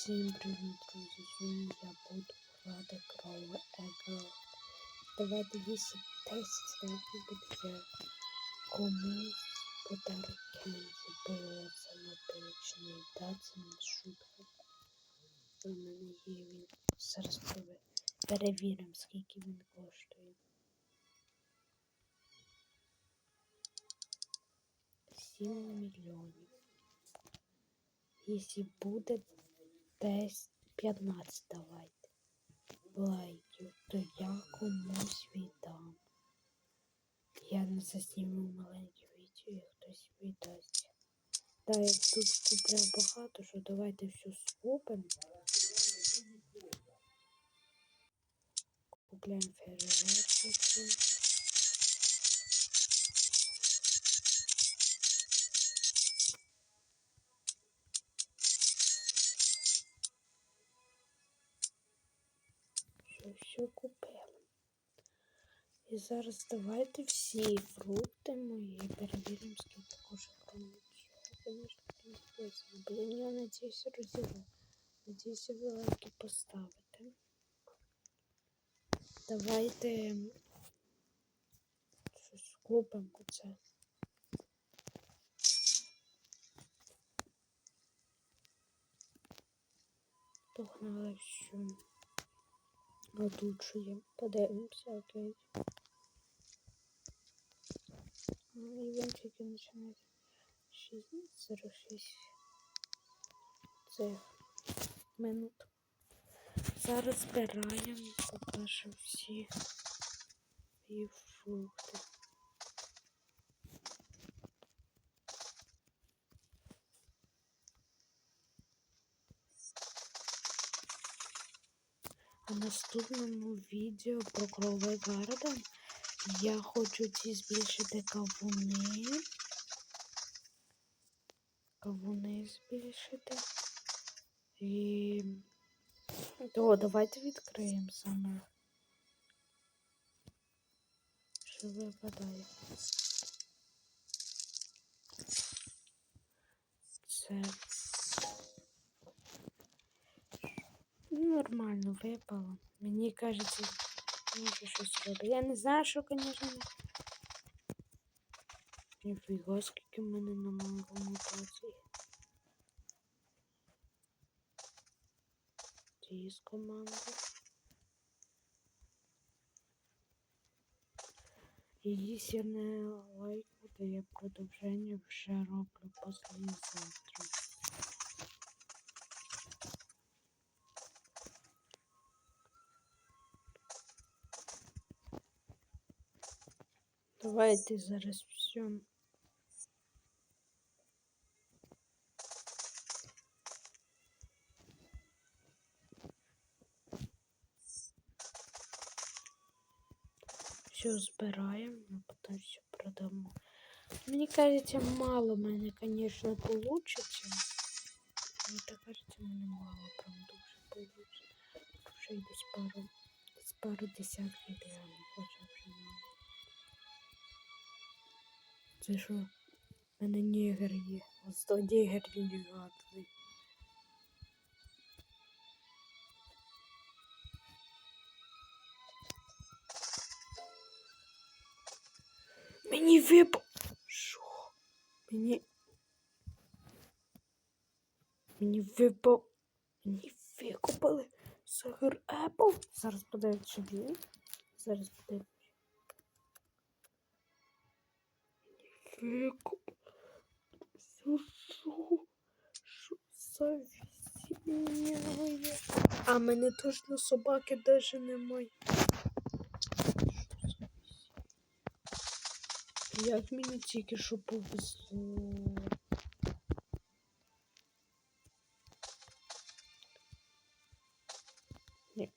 Всім привіт, друзі! Сьогодні я буду грати крова Его. Давайте 10 10 лайків буде я комусь подарок Кензі було самопечний. Да, це не шутка. У мене є він. Зараз пере- перевіримо, скільки він коштує. 7 мільйонів. Якщо десь 15 давайте лайків, то я комусь віддам. Я не засніму маленьке відео, і хтось віддасть. Да, я тут купляв багато, що давайте все скупимо. Купляємо фейерверки. І зараз давайте всі фрукти мої перевіримо, скільки кошик промічу. Звісно, не написано. Блін, я надіюсь розірву. Надіюся, ви лайки поставите. Давайте щось купимо Одучує. Подивимося, окей. Ну, Івенчики починають 6.06 цих минут. Зараз збираємо, покажу всі фрукти. А наступному відео про Кровий Гарден я хочу ці збільшити кавуни. Кавуни збільшити. І. О, давайте відкриємо саме. Що випадає? Це. Ну, Нормально випало. Мені кажеться, може щось робити. Я не знаю, що, звісно. Ніфіга, скільки в мене на мутації. Ті з команди. І якщо не лайк буде, я продовження вже роблю післязавтра. Давайте зараз все. Все збираємо, а потім все продамо. Мені кажеться, мало в мене, звісно, получиться. Мені так кажеться, в мене мало прям дуже получиться. Вже й десь пару, десь пару десятків реально хоча Це що? В мене нігер є. Ось то нігер нігатний. Мені вип... Що? Мені... Мені випав... Мені викупили сахар Apple. Зараз подивимось, що він. Зараз подивимось. Викуп... Що? Що? За? А мене точно собаки даже немає. Як мені тільки що повезло. Ні.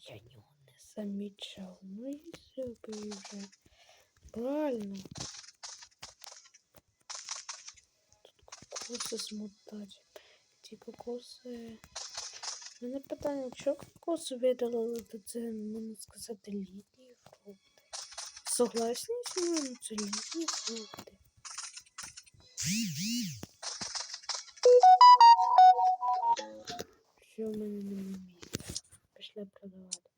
Я його не замічав. Ну і собі вже. Правильно. Тут кокоси смотати. Ті кокоси. У мене питання, що кокоси видалили, то це, можна сказати, літні фрукти. Согласні зі мною, це літні фрукти. Все, в мене немає місця. Пішли продавати.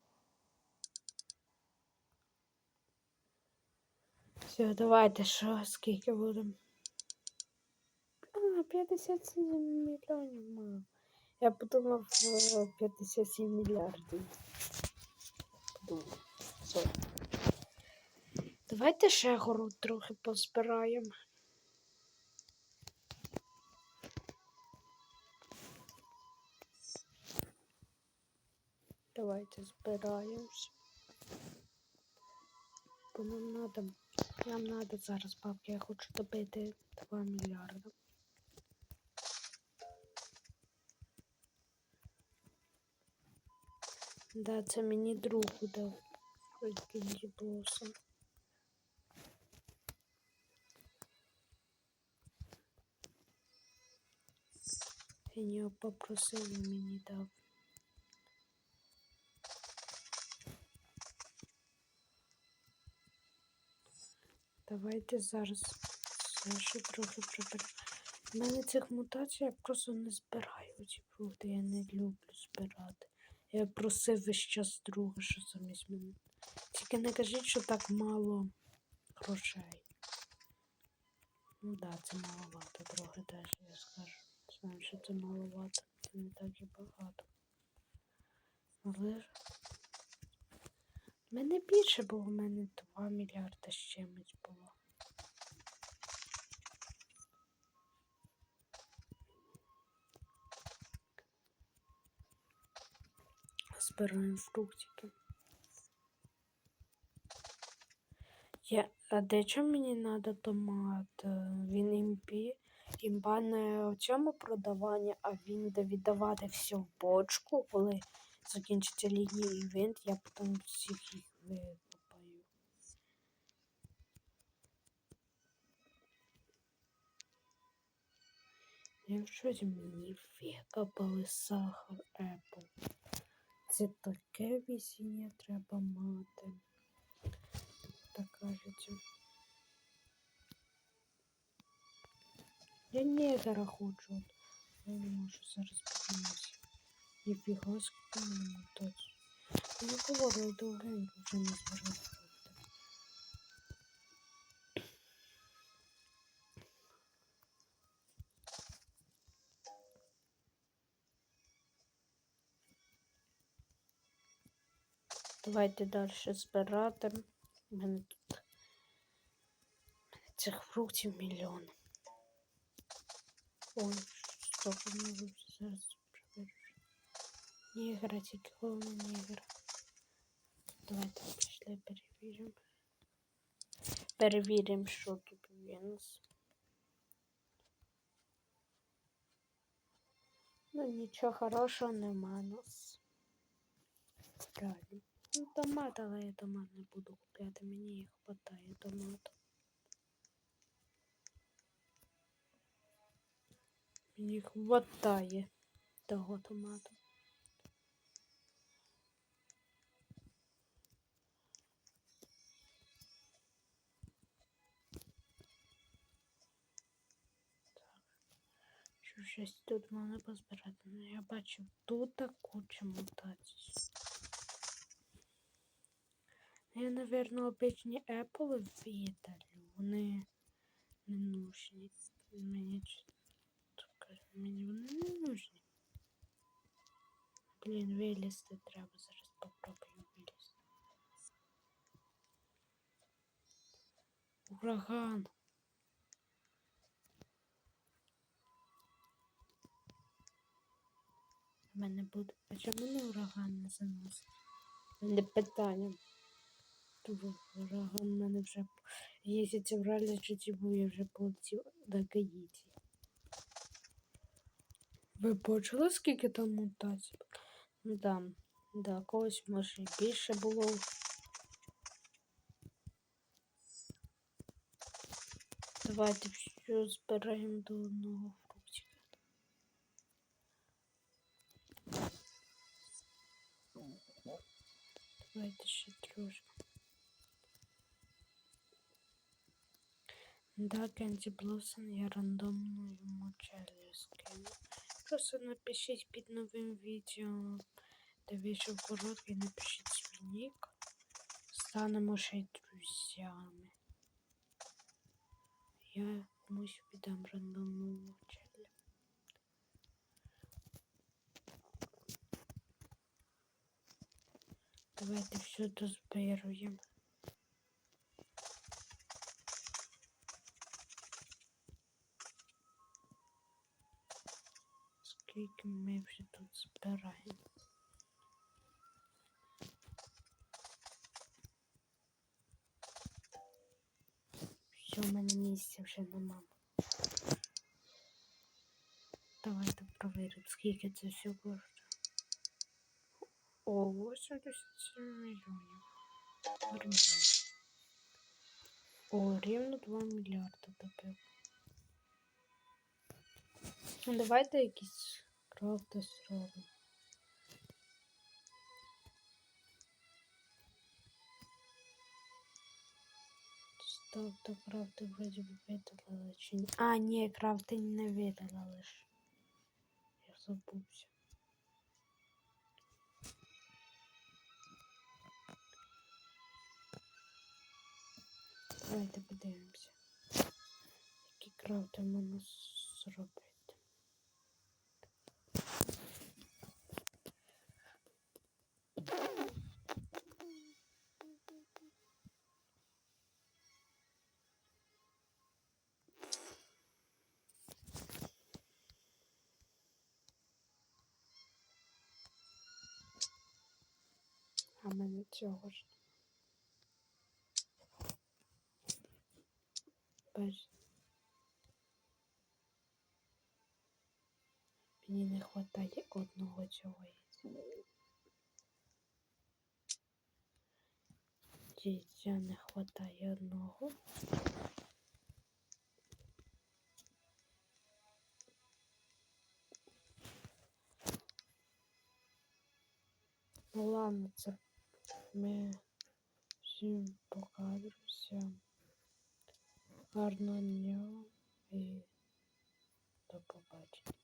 Все, давайте, що, скільки будемо? А, 57 мільйонів мало. Я подумав е, 57 мільярдів. Подумав. Все. Давайте ще город трохи позбираємо. Давайте збираємось. Бо нам надо, нам надо зараз бабки, я хочу добити 2 мільярда. Да, це мені друг дав. Кінді Блосом. Він його попросив і мені дав. Давайте зараз все ще трохи приберемо. У мене цих мутацій я просто не збираю ці фрукти. Я не люблю збирати. Я просив весь час друга, що замість мене. Тільки не кажіть, що так мало грошей. Ну да, це маловато, трохи теж я скажу. Знаю, що це маловато, це не так і багато. Але. У мене більше було, у мене 2 мільярди з чимось було. Збираємо фруктики. Я, а де чому мені треба томат? Е, Він імпі, імба не в цьому продаванні, а він буде віддавати все в бочку, коли закінчиться літній івент, я потім всіх їх викопаю. Я в щось мені викопали сахар Apple. Це таке весіння треба мати. Так кажеться. Я негера хочу. Я не можу зараз подивитися. Ніфіга скільки мене мотать. Я говорю, довгенько вже не фрукти. Давайте далі збирати. У мене тут цих фруктів мільйон. Ой, що ви зараз. Нігра, тільки головне нігра. Давайте пішли перевіримо. Перевіримо, що тут нас. Ну, нічого хорошого нема у нас. Правильно. Ну, томат, але я томат не буду купляти. Мені їх хватає томату. Мені хватає того томату. Щось тут можна позбирати. Ну, я бачу тут куча мутацій. Я, напевно, обичні Apple видалю. Вони не нужні. Мені мені вони не нужні. Блін, вилізти треба. Зараз попробую вилізти. Ураган. Мене буде. А чому мене ураган не заносить? У мене питання. Тут ураган в мене вже. Якщо це в житті був, я вже полетів до Гаїті. Ви бачили, скільки там мутацій? Ну да, да, когось може і більше було. Давайте все збираємо до одного Давайте ще трошки. Да, Кенді Блоссом я рандомно йому челю скину. Просто напишіть під новим відео, де вийшов короткий, напишіть свій нік. Станемо ще й друзями. Я комусь віддам рандомного челя. Давайте все дозбируємо. Скільки ми вже тут збираємо? Все, в мене місця вже нема. Давайте провіримо, скільки це все коштує. О, 87 мільйонів. Нормально. О, рівно 2 мільярди добив. Ну, давайте якісь крафти зробимо. Стоп, то крафти вроді би видалили чи ні. А, ні, крафти не видалили ж. Я забувся. Давайте подивимося. Які крафти можна зробити. А мене цього ж. Без. Мені не вистачає одного яйця. Яйця не вистачає одного. Ну ладно, це ми всім покажемося. Гарного дня і до побачення.